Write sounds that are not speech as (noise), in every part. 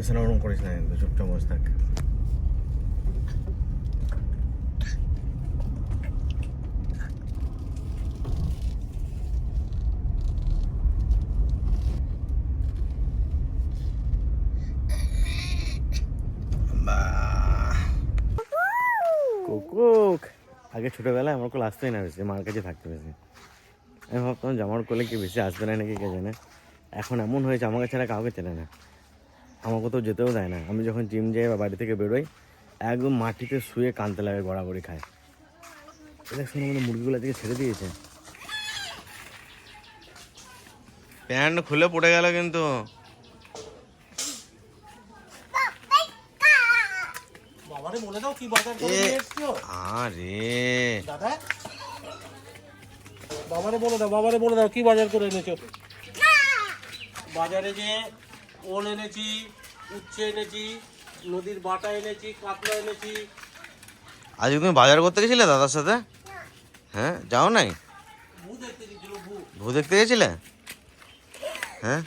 এসে না ওরকম করিস না কিন্তু চুপচাপ বসে থাক। কুকুক, আগে ছোটবেলায় আমার কোল আসতেই না বেশি, মার কাছে থাকতে বেশি। আমি ভাবতাম যে আমার কোলে কি বেশি আসবে না নাকি কে জানে। এখন এমন হয়েছে, আমাকে ছাড়া কাউকে চেনে না। আমার কোথাও যেতেও দেয় না। আমি যখন জিম যাই বা বাড়ি থেকে বেরোই একদম মাটিতে শুয়ে কানতে লাগে গড়াগড়ি খায়। এটা শুনে আমাদের মুরগিগুলো থেকে ছেড়ে দিয়েছে। প্যান্ট খুলে পড়ে গেল কিন্তু। বাবারে বলে দাও কি বাজার করে এ- নিয়ে এসছো? আরে। বাবারে বলে দাও বাবারে বলে দাও কি বাজার করে এনেছো? বাজারে যে ওল এনেছি উচ্ছে এনেছি নদীর বাটা এনেছি কাতলা এনেছি। আজকে তুমি বাজার করতে গেছিলে দাদার সাথে? হ্যাঁ? যাও নাই? ভূ দেখতে গেছিল ভূ। ভূ দেখতে গেছিলে? হ্যাঁ?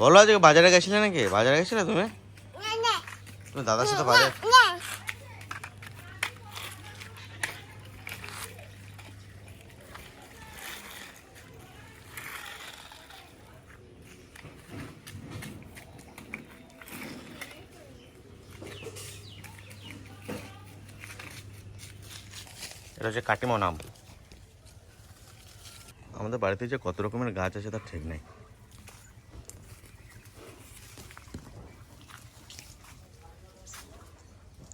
বলো আজকে বাজারে গেছিলে নাকি? বাজারে গেছিলে তুমি? তুমি দাদার সাথে বাজার এটা হচ্ছে কাটিমন আম আমাদের বাড়িতে যে কত রকমের গাছ আছে তার ঠিক নেই।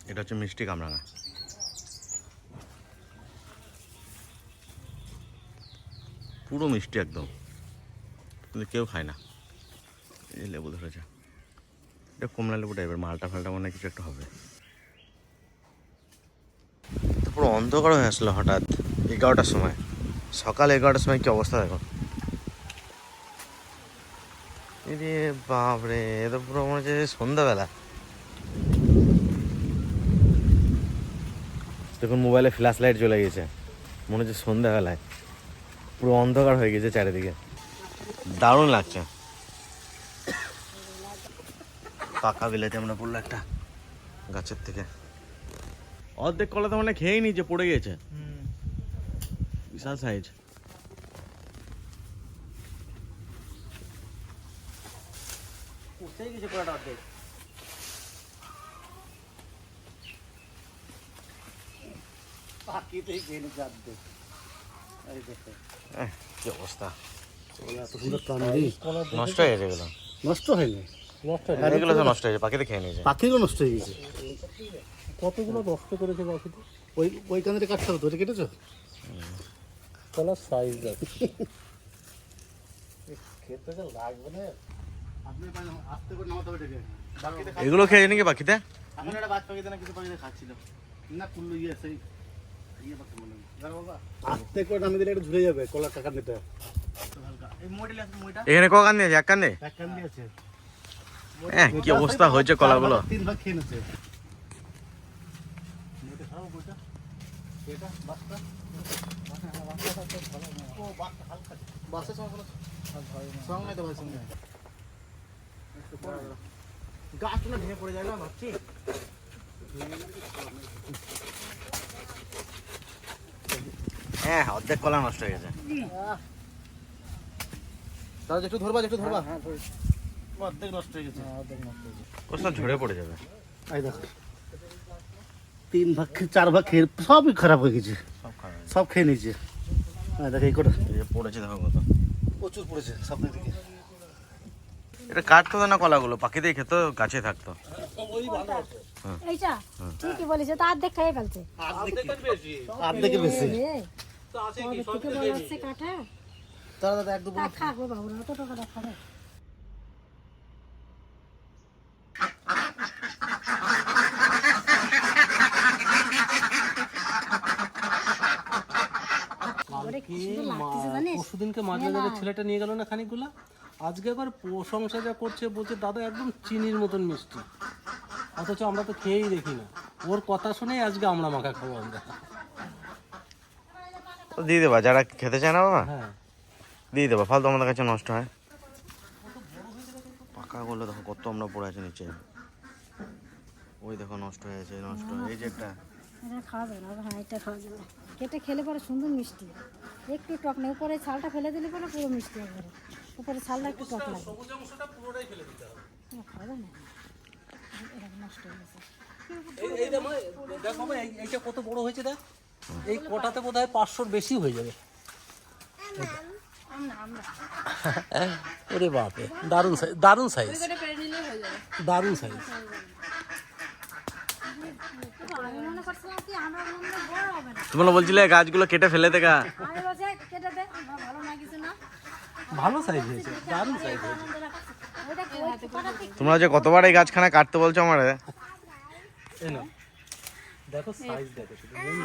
এটা হচ্ছে মিষ্টি কামরাঙা। পুরো মিষ্টি একদম। কিন্তু কেউ খায় না। এই লেবু ধরেছে। এটা কমলা লেবু টাইপের মালটা ফালটা মনে কিছু একটা হবে। পুরো অন্ধকার হয়ে আসলো হঠাৎ এগারোটার সময়। সকাল এগারোটার সময় কি অবস্থা দেখো। রে বাপরে, এ তো পুরো মনে হচ্ছে সন্ধ্যাবেলা। দেখুন, মোবাইলে ফ্ল্যাশ লাইট জ্বলে গেছে। মনে হচ্ছে সন্ধ্যাবেলায়। পুরো অন্ধকার হয়ে গেছে চারিদিকে। দারুণ লাগছে। পাকা বিলাতে আমরা পড়ল একটা গাছের থেকে। অর্ধেক কলা তো মানে খেয়েই নিচে পড়ে গেছে। বিশাল সাইজ অর্ধেক? পাখিতেই খেয়ে নিচ্ছে অর্ধেক। কি অবস্থা? নষ্ট হয়ে এগুলো। নষ্ট হয়নি? নষ্ট এগুলো তো নষ্ট হয়েছে পাখিতে খেয়ে নিয়েছে। পাখিগুলো নষ্ট হয়ে গেছে। কতগুলো নষ্ট করেছে পাখিতে ওই ওই কান্দিটা কাটতে হবে তো কেটেছো? কলার সাইজ আছে। খেতে যে লাগবে না। আপনি আস্তে করে নামাতে হবে ডেকে বাকিতে এগুলো খেয়েছে নাকি পাখিতে এখন একটা বাজ পাখিতে না কিছু পাখিতে খাচ্ছিল। না কুল্লু ইয়ে সেই ইয়ে পাখি মনে হয়। আস্তে করে নামিয়ে দিলে একটু ঝুলে যাবে কলার টাকা নিতে এই মোটিল আছে মোটা এখানে ক কান দিয়েছে এক কান দিয়ে এক কান্দি আছে। হ্যাঁ কি অবস্থা হয়েছে কলাগুলো? ভেঙে পড়ে যায় না ভাবছি হ্যাঁ অর্ধেক কলা নষ্ট হয়ে গেছে। দাদা, একটু ধরবা একটু ধরবা। অর্ধেক নষ্ট হয়ে গেছে। ওসব ঝরে পড়ে যাবে। এই দেখো। তিন ভাগ চার ভাগ খেয়ে সবই খারাপ হয়ে গেছে। সব খারাপ সব খেয়ে নিয়েছে। হ্যাঁ দেখো এই কটা। পড়েছে দেখো কত। প্রচুর পড়েছে দিকে। এটা কাটতো না কলাগুলো? পাখিতেই খেতো গাছে থাকতো। এইটা? ঠিকই বলেছে তো অর্ধেক খেয়ে ফেলছে। অর্ধেকে বেশি। এ, কবে থেকে বড় হচ্ছে তারা দাদা এক খাব বাবুরা খাবে বাবারে কি সুন্দর পরশুদিনকে মাঝে মাঝে ছেলেটা নিয়ে গেল না খানিকগুলো? আজকে আবার প্রশংসা যা করছে বলছে দাদা একদম চিনির মতন মিষ্টি। অথচ আমরা তো খেয়েই দেখি না। ওর কথা শুনেই আজকে আমরা মাখা খাব আমরা। দিয়ে দেবা যারা খেতে চায় না বাবা। হ্যাঁ। দিয়ে দেবা ফালতু আমাদের কাছে নষ্ট হয়। পাকাগুলো দেখো কত আমরা পড়ে আছে নিচে। ওই দেখো নষ্ট হয়ে আছে নষ্ট এই যে একটা এটা খাওয়া যাবে না হ্যাঁ এটা খাওয়া যাবে কেটে খেলে পরে সুন্দর মিষ্টি। একটু টক নেই উপরে ছালটা ফেলে দিলে পরে পুরো মিষ্টি একবারে। উপরে ছালটা একটু টক লাগে। সবুজ অংশটা পুরোটাই ফেলে দিতে হবে খাওয়া যাবে না। এটা নষ্ট হয়ে গেছে। এই এই দেখ মা- দেখ বাবা এই- এইটা কত বড় হয়েছে দেখ। এই কটাতে বোধ হয় পাঁচশোর বেশি হয়ে যাবে। ওরে দারুণ সাইজ দারুণ সাইজ। দারুণ সাইজ। হয় তোমরা বলছিলে গাছগুলো কেটে ফেলে দেখা। আমি বলছি কেটে দে আমার ভালো না কিছু না ভালো সাইজ হয়েছে দারুণ সাইজ হয়েছে। তোমরা যে কতবার এই গাছখানা কাটতে বলছো আমার। দেখো সাইজ দেখো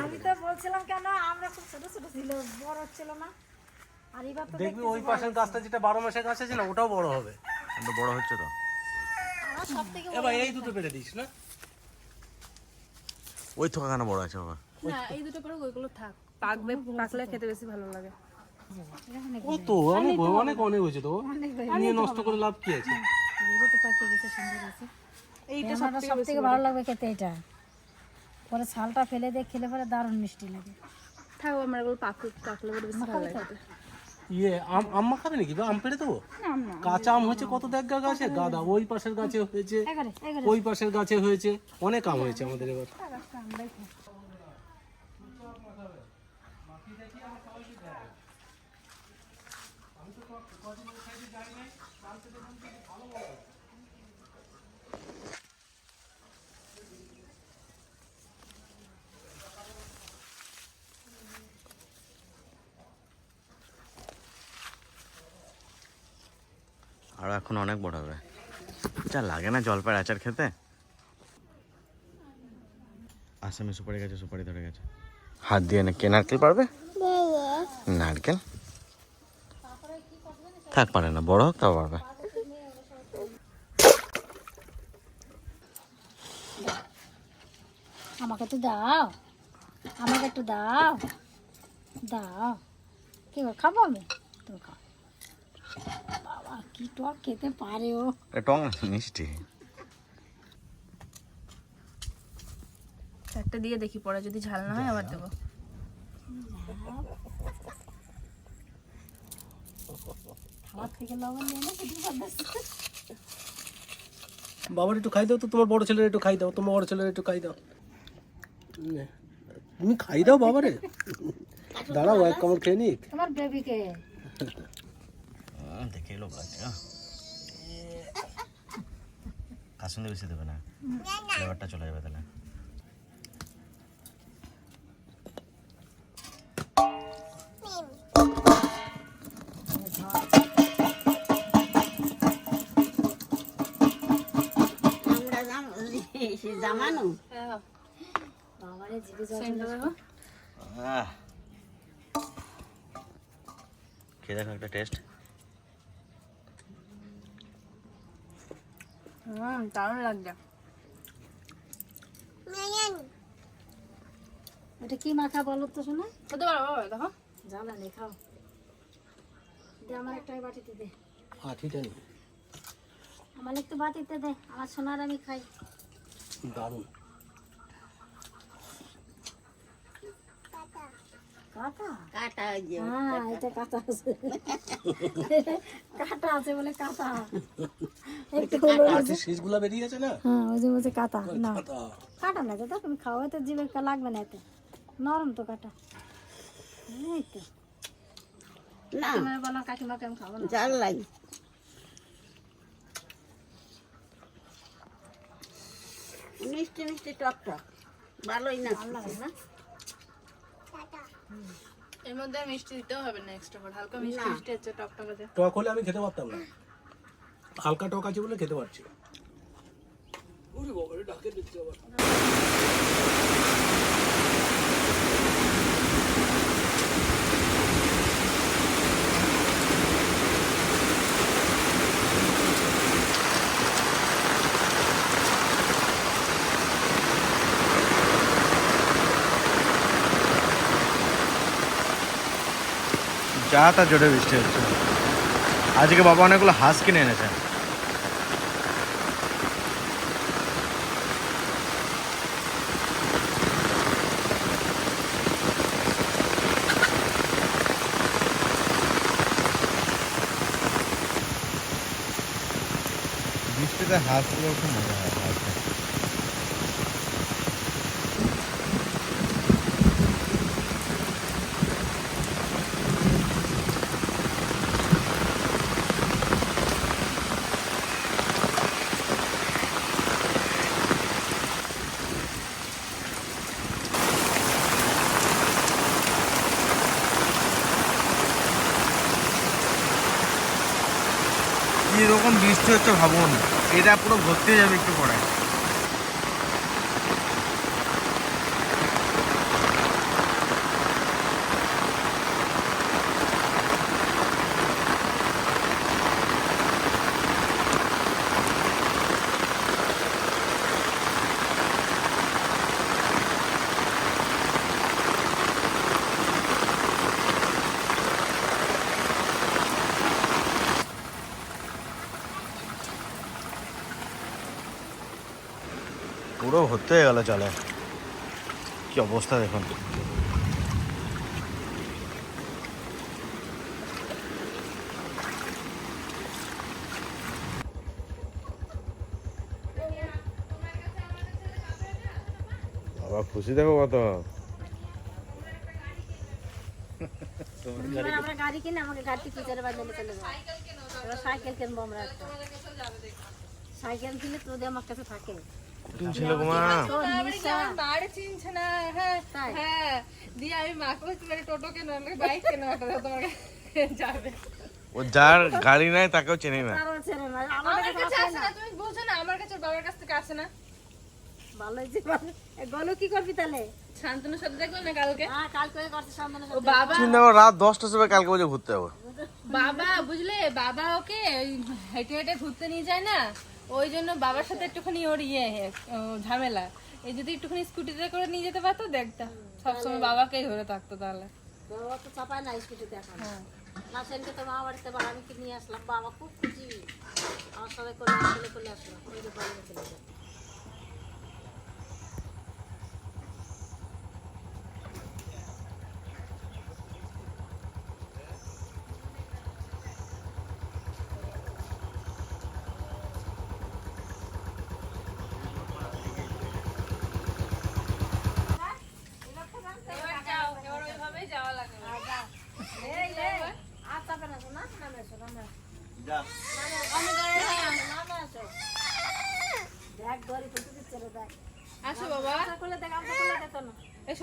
আমি তো বলছিলাম কেন আমরা খুব ছোট ছোট ছিল বড় ছিল না। আর এবার তো দেখবি ওই পাশের গাছটা যেটা বারো মাসের গাছ আছে না ওটাও বড় হবে। বড় হচ্ছে তো। এবার এই দুটো পেরে দিস না? ওই থোকাখানা বড় আছে বাবা। না এই দুটো করে ওইগুলো থাক। পাকবে পাকলে খেতে বেশি ভালো লাগে। কত অনেক অনেক অনেক হয়েছে তো। নিয়ে নষ্ট করে লাভ কি আছে? এটা তো পাকিয়ে গেছে সুন্দর হয়েছে। এইটা সব থেকে ভালো লাগবে খেতে এটা পরে ছালটা ফেলে দিয়ে খেলে পরে দারুণ মিষ্টি লাগে। থাকো আমার এগুলো পাকলে পাকলে বেশি ভালো লাগে। ইয়ে আম আম্মা খাবে নাকি? আম পেড়ে দেবো? কাঁচা আম হয়েছে কত দেখ গাছে? গাদা ওই পাশের গাছে হয়েছে ওই পাশের গাছে হয়েছে অনেক আম হয়েছে আমাদের এবার। আমরাই খাই আরও এখন অনেক বড় হবে। যা লাগে না জলপাইয়ের আচার খেতে? আসামে সুপারি গেছে সুপারি ধরে গেছে। হাত দিয়ে না কে নারকেল পারবে? নারকেল? থাক পারে না বড় হোক তাও পারবে। আমাকে তো দাও আমাকে একটু দাও দাও। কি খাব আমি? তুমি খাও। বাবা কি টক খেতে পারে ও। এ টং মিষ্টি। একটা দিয়ে দেখি পরে যদি ঝাল না হয় আবার দেবো। খাবার থেকে লবণ নিয়ে না বাবার একটু খাই দাও তো তোমার বড় ছেলের একটু খাই দাও তোমার বড় ছেলের একটু খাই দাও। তুমি খাই দাও বাবারে। দাঁড়াও এক কামড় খেয়ে নিক। তোমার বেবিকে (laughs) দেখে লোক লাগছে কাসুন্দি বেশি দেবে না। ফ্লেভারটা চলে যাবে তাহলে। বাবারে জিভে জল। খেয়ে দেখো একটা টেস্ট। হুম দারুণ লাগছে এটা কি মাখা বলো তো শোনা পারো বাবা দেখো জ্বালা নেই খাও দে আমার একটা বাটিতে দে নেই আমার একটু বাটিতে দে আমার সোনার আমি খাই দারুণ কাটা? কাটা হ্যাঁ এটা কাটা আছে। (laughs) কাটা আছে বলে কাটা। একটু হলো না। আঠির বেরিয়ে আছে না? হ্যাঁ ওই যে বলছে কাটা না কাটা তুমি খাও তো জিভে লাগবে না এতে। নরম তো কাটা। এই তো। বলো খাব না? জাল লাগে মিষ্টি মিষ্টি টক টক। ভালোই না। ভালো লাগে না? এর মধ্যে আর মিষ্টি দিতেও হবে না এক্সট্রা করে হালকা মিষ্টি মিষ্টি হচ্ছে টক টক আছে। টক হলে আমি খেতে পারতাম না। হালকা টক আছে বলে খেতে পারছি ওরে বাবা রে, ডাকে দিচ্ছে আবার। চা তার জোরে বৃষ্টি হচ্ছে। আজকে বাবা অনেকগুলো হাঁস কিনে এনেছে। বৃষ্টিতে হাঁসগুলো খুব মজা হয় হাঁসে কীরকম বৃষ্টি হচ্ছে ভাবুন। এটা পুরো ভর্তি হয়ে যাবে একটু পরে। পুরো ভর্তি হয়ে গেল চলে কি অবস্থা দেখুন। বাবা খুশি দেখো কত। আমরা গাড়ি কিনে আমাকে গাড়িতে পিছনে বাজালে চলে যাব। সাইকেল কিনবো আমরা একটা। সাইকেল কিনে তোদের আমার কাছে থাকে। কুটুম ছিল গোমা চিনছে না হ্যাঁ হ্যাঁ দিয়ে আমি মাকে মানে টোটো কেন বাইক কেন কাছে যাবে ও যার গাড়ি নাই তাকেও চেনে না। আমার কাছে আসে তুমি বলছো না আমার কাছে বাবার কাছ থেকে আসে না ভালো হয়েছে ভালো কি করবি তাহলে শান্তনুর সাথে দেখবে না কালকে হ্যাঁ কালকে করতে সামনে ও বাবা চিন্তা করো রাত দশটার সময় কালকে ঘুরতে যাব বাবা বুঝলে বাবা ওকে হেঁটে হেঁটে ঘুরতে নিয়ে যায় না ওই জন্য বাবার সাথে একটুখানি ওর ইয়ে ঝামেলা। এই যদি একটুখানি স্কুটিতে করে নিয়ে যেতে পারতো দেখতাম সবসময় বাবাকেই ধরে থাকতো তাহলে। বাবা তো চাপায় না স্কুটিতে এখন। হ্যাঁ। না সেদিনকে তো মা বাড়িতে বাবা আমি কি নিয়ে আসলাম? বাবা খুব খুশি। আমার সবাই করে আসলে করে আসলাম ওই যে বাড়িতে চলে যায় এবার যাও এবার ওইভাবেই যাওয়া লাগবে এই, এই, আর চাপে না, শোনা? নামে এসো, নামে এসো। আমি দাঁড়িয়ে থাকলাম। নামে এসো। দেখ, দড়ি তুলতে দিচ্ছে রে, দেখ। আসো বাবা। এই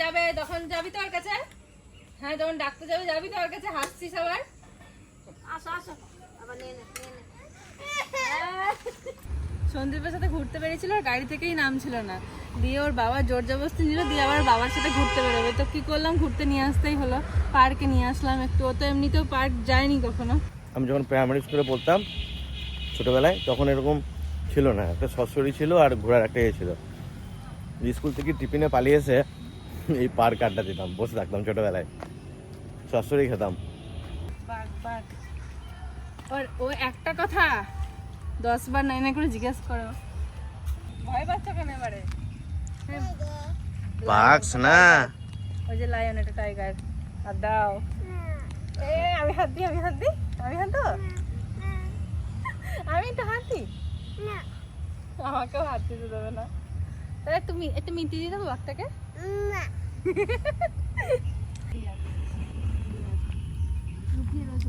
যাবে তখন যাবি তো ওর কাছে হ্যাঁ যখন ডাকতে যাবে যাবি তো ওর কাছে হাসছিস আবার আসো, আসো। আবার নিয়ে নে। সন্দীপের সাথে ঘুরতে বেরিয়েছিল আর গাড়ি থেকেই নামছিল না। দিয়ে ওর বাবা জোর জবরদস্তি নিল দিয়ে আবার বাবার সাথে ঘুরতে বেরোবে। তো কি করলাম ঘুরতে নিয়ে আসতেই হলো। পার্কে নিয়ে আসলাম একটু। ও তো এমনিতেও পার্ক যায়নি কখনো। আমি যখন প্রাইমারি স্কুলে পড়তাম ছোটোবেলায় তখন এরকম ছিল না। একটা সরস্বরী ছিল আর ঘোরার একটা ইয়ে ছিল। স্কুল থেকে টিফিনে পালিয়ে এসে এই পার্ক আড্ডা দিতাম বসে থাকতাম ছোটোবেলায়। সরস্বরী খেতাম। বাঘ বাঘ। ওর ও একটা কথা দশ বার নাই না করে জিজ্ঞেস করো। ভয় পাচ্ছ কেন এবারে? হ্যাঁ, বাঘস না। ওই যে লায়ন এটা টাইগার আর দাও। এ আমি হাত দিই আমি হাত দিই? আমি হাত দাও আমি তো হাত দিই? আমাকেও হাত দিতে দেবে না। তাহলে তুমি একটু মিটি দিয়ে দেবো বাঘটাকে। লুকিয়ে রয়েছে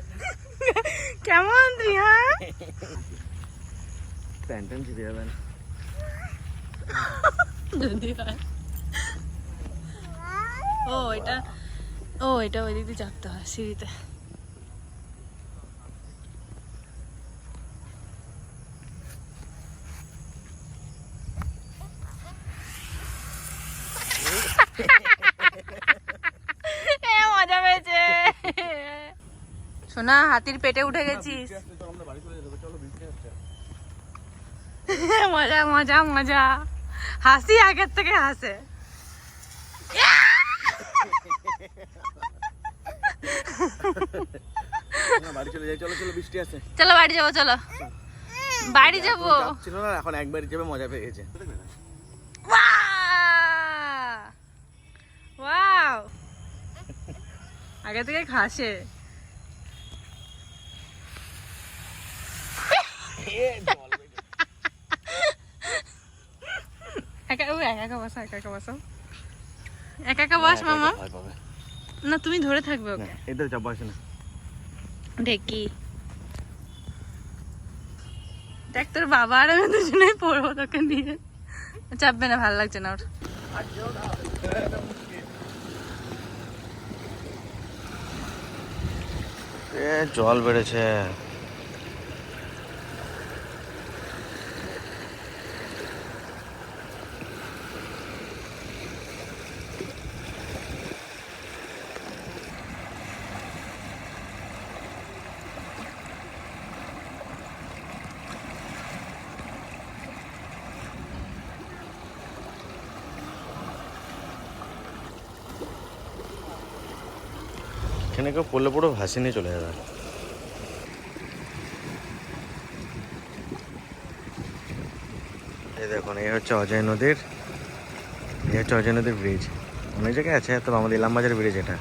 কেমন তুই হ্যাঁ প্যান্টন ছিঁড়ে যাবেন যদি হয়। ও এটা ও এটা ওই দিক দিয়ে চাপতে হয় সিঁড়িতে এ, মজা পেয়েছে শোনা হাতির পেটে উঠে গেছিস। মজা মজা মজা। হাসি আগের থেকে হাসে। চলে বাড়ি যাব, চলো। বাড়ি যাব। ছিল না এখন একবার যাবে মজা পেয়ে গেছে আগে থেকে খাসে একা একা একা বসো একা একা বসো। একা একা বস মামা। না তুমি ধরে থাকবে ওকে। এদের চাপ আসে না। ঢেকি দেখ তোর বাবা আর আমি পড়ব তোকে নিয়ে। চাপবে না ভালো লাগছে না ওর। জল বেড়েছে। এখানে কেউ পড়লে পুরো নিয়ে চলে যাবে। এই দেখুন, এই হচ্ছে অজয় নদীর, এই হচ্ছে অজয় নদীর ব্রিজ অনেক জায়গায় আছে, তবে আমাদের ইলামবাজার ব্রিজ এটা।